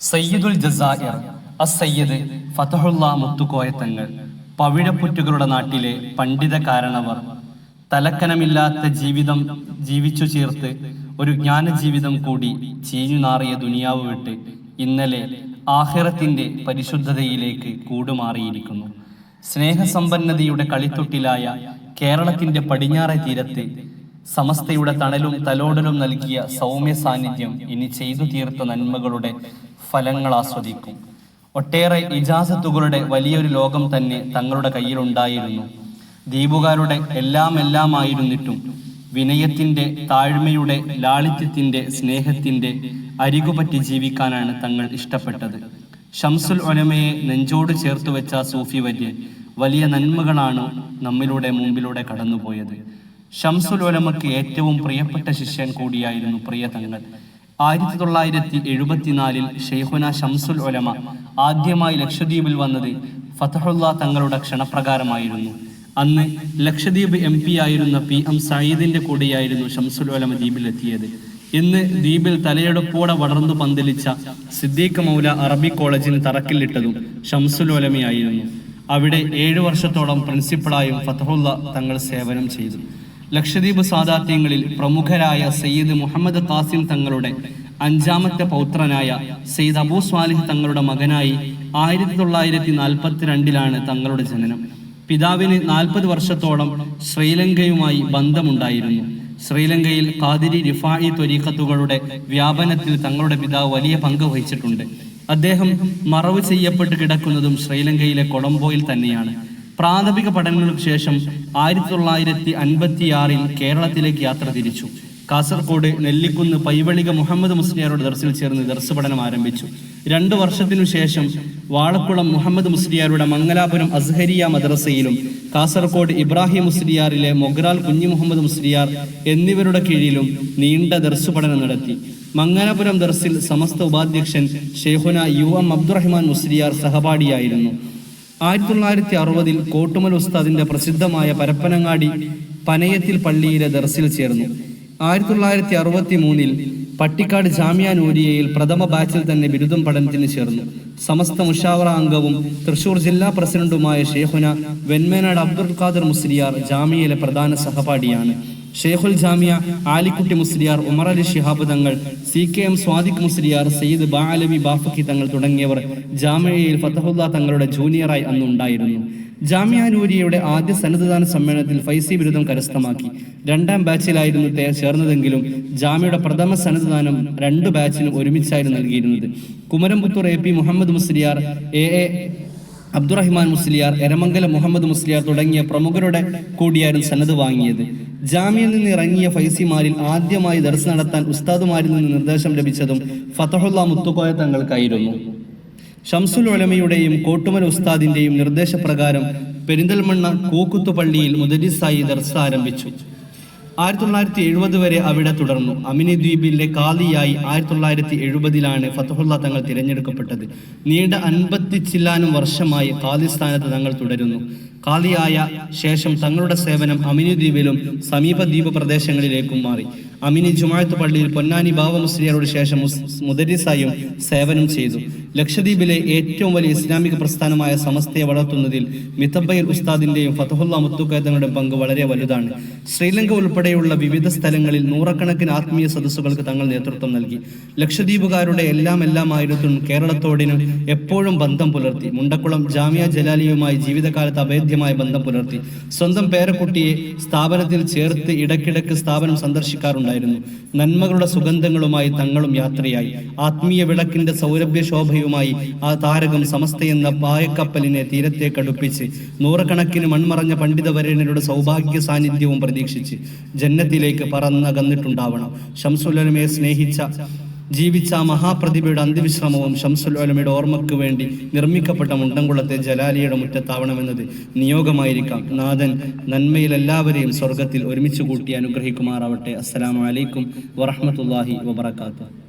സയ്യിദുൽ ജസാഇർ അസയ്യദ് ഫതഹുല്ല മുത്തുക്കോയത്തങ്ങൾ പവിഴപ്പുറ്റുകളുടെ നാട്ടിലെ പണ്ഡിത കാരണവർ തലക്കനമില്ലാത്ത ജീവിതം ജീവിച്ചു ചേർത്ത് ഒരു ജ്ഞാനജീവിതം കൂടി ചീഞ്ഞു നാറിയ ദുനിയാവ് വിട്ട് ഇന്നലെ ആഹിറത്തിന്റെ പരിശുദ്ധതയിലേക്ക് കൂടുമാറിയിരിക്കുന്നു. സ്നേഹസമ്പന്നതയുടെ കളിത്തൊട്ടിലായ കേരളത്തിന്റെ പടിഞ്ഞാറെ തീരത്ത് സമസ്തയുടെ തണലും തലോടലും നൽകിയ സൗമ്യ സാന്നിധ്യം ഇനി ചെയ്തു തീർത്ത നന്മകളുടെ ഫലങ്ങൾ ആസ്വദിക്കും. ഒട്ടേറെ ഇജാസത്തുകളുടെ വലിയൊരു ലോകം തന്നെ തങ്ങളുടെ കയ്യിലുണ്ടായിരുന്നു ദ്വീപുകാരുടെ എല്ലാം എല്ലാം ആയിരുന്നിട്ടും വിനയത്തിന്റെ താഴ്മയുടെ ലാളിത്യത്തിന്റെ സ്നേഹത്തിന്റെ അരികുപറ്റി ജീവിക്കാനാണ് തങ്ങൾ ഇഷ്ടപ്പെട്ടത്. ഷംസുൽ ഒലമയെ നെഞ്ചോട് ചേർത്ത് വെച്ച സൂഫി വര്യൻ വലിയ നന്മകളാണ് നമ്മിലൂടെ മുമ്പിലൂടെ കടന്നുപോയത്. ഷംസുൽ ഒലമക്ക് ഏറ്റവും പ്രിയപ്പെട്ട ശിഷ്യൻ കൂടിയായിരുന്നു പ്രിയ തങ്ങൾ. ആയിരത്തി തൊള്ളായിരത്തി എഴുപത്തിനാലിൽ ഷെയ്ഖുന ഷംസുൽ ഒലമ ആദ്യമായി ലക്ഷദ്വീപിൽ വന്നത് ഫതഹുല്ല തങ്ങളുടെ ക്ഷണപ്രകാരമായിരുന്നു. അന്ന് ലക്ഷദ്വീപ് എം പി ആയിരുന്ന പി എം സയ്യിദിന്റെ കൂടെയായിരുന്നു ഷംസുൽ ഒലമ ദ്വീപിലെത്തിയത്. ഇന്ന് ദ്വീപിൽ തലയെടുപ്പോടെ വളർന്നു പന്തലിച്ച സിദ്ദീഖ് മൗല അറബി കോളേജിന് തറക്കില്ലിട്ടതും ഷംസുൽ ഒലമയായിരുന്നു അവിടെ ഏഴു വർഷത്തോളം പ്രിൻസിപ്പളായും ഫതഹുല്ല തങ്ങൾ സേവനം ചെയ്തു. ലക്ഷദ്വീപ് സാദാത്യങ്ങളിൽ പ്രമുഖരായ സയ്യിദ് മുഹമ്മദ് ഖാസിം തങ്ങളുടെ അഞ്ചാമത്തെ പൗത്രനായ സയ്യിദ് അബൂ സ്വാലിഹ് തങ്ങളുടെ മകനായി ആയിരത്തി തൊള്ളായിരത്തി നാൽപ്പത്തിരണ്ടിലാണ് തങ്ങളുടെ ജനനം. പിതാവിന് നാൽപ്പത് വർഷത്തോളം ശ്രീലങ്കയുമായി ബന്ധമുണ്ടായിരുന്നു. ശ്രീലങ്കയിൽ കാതിരി റിഫായി ത്വരീഖത്തുകളുടെ വ്യാപനത്തിൽ തങ്ങളുടെ പിതാവ് വലിയ പങ്ക് വഹിച്ചിട്ടുണ്ട്. അദ്ദേഹം മറവ് ചെയ്യപ്പെട്ട് കിടക്കുന്നതും ശ്രീലങ്കയിലെ കൊളംബോയിൽ തന്നെയാണ്. പ്രാഥമിക പഠനങ്ങൾക്ക് ശേഷം ആയിരത്തി തൊള്ളായിരത്തി അൻപത്തിയാറിൽ കേരളത്തിലേക്ക് യാത്ര തിരിച്ചു. കാസർഗോഡ് നെല്ലിക്കുന്ന് പൈവളിക മുഹമ്മദ് മുസ്ലിയാരുടെ ദർസിൽ ചേർന്ന് ദർസ് പഠനം ആരംഭിച്ചു. രണ്ടു വർഷത്തിനു ശേഷം വാളക്കുളം മുഹമ്മദ് മുസ്ലിയാരുടെ മംഗലാപുരം അസ്ഹരിയ മദ്രസയിലും കാസർഗോഡ് ഇബ്രാഹിം മുസ്ലിയാറിലെ മൊഗ്രാൽ കുഞ്ഞു മുഹമ്മദ് മുസ്ലിയാർ എന്നിവരുടെ കീഴിലും നീണ്ട ദർസ് പഠനം നടത്തി. മംഗലാപുരം ദർസിൽ സമസ്ത ഉപാധ്യക്ഷൻ ഷെയ്ഹുന യു എം അബ്ദുറഹ്മാൻ മുസ്ലിയാർ സഹപാഠിയായിരുന്നു. ആയിരത്തി തൊള്ളായിരത്തി അറുപതിൽ കോട്ടുമൽ ഉസ്താദിന്റെ പ്രസിദ്ധമായ പരപ്പനങ്ങാടി പനയത്തിൽ പള്ളിയിലെ ദർസിൽ ചേർന്നു. ആയിരത്തി തൊള്ളായിരത്തി അറുപത്തി മൂന്നിൽ പട്ടിക്കാട് ജാമ്യ നൂരിയയിൽ പ്രഥമ ബാച്ചിൽ തന്നെ ബിരുദം പഠനത്തിന് ചേർന്നു. സമസ്ത മുഷാവറ അംഗവും തൃശൂർ ജില്ലാ പ്രസിഡന്റുമായ ഷേഹുന വെൺമേനാട് അബ്ദുൽ ഖാദർ മുസ്ലിയാർ ജാമ്യയിലെ പ്രധാന സഹപാഠിയാണ്. ഷെയ്ഖുൽ Jamia Alikutty Musliyar Umar Ali Shihab Thangal C K M Sadiq Musliyar Sayyid Balavi Bafaqi Thangal തുടങ്ങിയവർ ജാമിയയിൽ ഫതഹുല്ല തങ്ങളുടെ ജൂനിയറായി അന്ന് ഉണ്ടായിരുന്നു ജാമിയ നൂരിയയുടെ ആദ്യ സന്നദ്ധദാന സമ്മേളനത്തിൽ ഫൈസി ബിരുദം കരസ്ഥമാക്കി. രണ്ടാം ബാച്ചിലായിരുന്നു ചേർന്നതെങ്കിലും ജാമ്യയുടെ പ്രഥമ സന്നദ്ധദാനം രണ്ട് ബാച്ചിനും ഒരുമിച്ചായിരുന്നു നൽകിയിരുന്നത്. Kumaramputhur A P Muhammad Musliyar A A Abdurahiman Musliyar Eramangala Muhammad Musliyar തുടങ്ങിയ പ്രമുഖരുടെ കൂടിയായിരുന്നു സന്നദ്ധ വാങ്ങിയത്. ജാമ്യയിൽ നിന്ന് ഇറങ്ങിയ ഫൈസിമാരിൽ ആദ്യമായി ദർസ് നടത്താൻ ഉസ്താദുമാരിൽ നിന്ന് നിർദ്ദേശം ലഭിച്ചതും ഫതഹുല്ല മുത്തുക്കോയ തങ്ങൾക്കായിരുന്നു. ഷംസുൽ ഒലമയുടെയും കോട്ടുമൽ ഉസ്താദിന്റെയും നിർദ്ദേശപ്രകാരം പെരിന്തൽമണ്ണ കൂക്കുത്തുപള്ളിയിൽ മുദരിസായി ദർസ് ആരംഭിച്ചു. ആയിരത്തി തൊള്ളായിരത്തി എഴുപത് വരെ അവിടെ തുടർന്നു. അമിനി ദ്വീപിലെ കാലിയായി ആയിരത്തി തൊള്ളായിരത്തി എഴുപതിലാണ് ഫതഹുല്ല തങ്ങൾ തിരഞ്ഞെടുക്കപ്പെട്ടത്. നീണ്ട അൻപത്തി ചില്ലാനും വർഷമായി കാലി സ്ഥാനത്ത് തങ്ങൾ തുടരുന്നു. കാലിയായ ശേഷം തങ്ങളുടെ സേവനം അമിനി ദ്വീപിലും സമീപ ദ്വീപ് പ്രദേശങ്ങളിലേക്കും മാറി. അമിനി ജുമായത്ത് പള്ളിയിൽ പൊന്നാനി ബാബ മുസ്ലിയാരോട് ശേഷം മുദരിസായും സേവനം ചെയ്തു. ലക്ഷദ്വീപിലെ ഏറ്റവും വലിയ ഇസ്ലാമിക പ്രസ്ഥാനമായ സമസ്തയെ വളർത്തുന്നതിൽ മിത്തബയിൽ ഉസ്താദിന്റെയും ഫതഹുല്ല മുത്തുക്കേതങ്ങളുടെയും പങ്ക് വളരെ വലുതാണ്. ശ്രീലങ്ക ഉൾപ്പെടെയുള്ള വിവിധ സ്ഥലങ്ങളിൽ നൂറക്കണക്കിന് ആത്മീയ സദസ്സുകൾക്ക് തങ്ങൾ നേതൃത്വം നൽകി. ലക്ഷദ്വീപുകാരുടെ എല്ലാം എല്ലാം ആയിരത്തും കേരളത്തോടിന് എപ്പോഴും ബന്ധം പുലർത്തി. മുണ്ടക്കുളം ജാമ്യ ജലാലിയുമായി ജീവിതകാലത്ത് അഭേദ്യമായ ബന്ധം പുലർത്തി. സ്വന്തം പേരക്കുട്ടിയെ സ്ഥാപനത്തിൽ ചേർത്ത് ഇടയ്ക്കിടയ്ക്ക് സ്ഥാപനം സന്ദർശിക്കാറുണ്ടായിരുന്നു നന്മകളുടെ സുഗന്ധങ്ങളുമായി തങ്ങളും യാത്രയായി. ആത്മീയ വിളക്കിന്റെ സൗരഭ്യ ശോഭയുമായി ആ താരകം സമസ്ത എന്ന പായക്കപ്പലിനെ തീരത്തേക്ക് അടുപ്പിച്ച് നൂറുകണക്കിന് മൺമറഞ്ഞ പണ്ഡിതവരേണരുടെ സൗഭാഗ്യ സാന്നിധ്യവും പ്രതീക്ഷിച്ച് ജന്നത്തിലേക്ക് പറന്നകന്നിട്ടുണ്ടാവണം. ഷംസുലമയെ സ്നേഹിച്ച ജീവിച്ച മഹാപ്രതിഭയുടെ അന്ത്യവിശ്രമവും ഷംസുൽ ഉലമയുടെ ഓർമ്മയ്ക്ക് വേണ്ടി നിർമ്മിക്കപ്പെട്ട മുണ്ടംകുളത്തെ ജലാലിയുടെ മുറ്റത്താവണമെന്നത് നിയോഗമായിരിക്കാം. നാഥൻ നന്മയിൽ എല്ലാവരെയും സ്വർഗത്തിൽ ഒരുമിച്ച് കൂട്ടി അനുഗ്രഹിക്കുമാറാവട്ടെ. അസ്സലാമു അലൈക്കും വറഹ്മത്തുള്ളാഹി വബറകാതുഹു.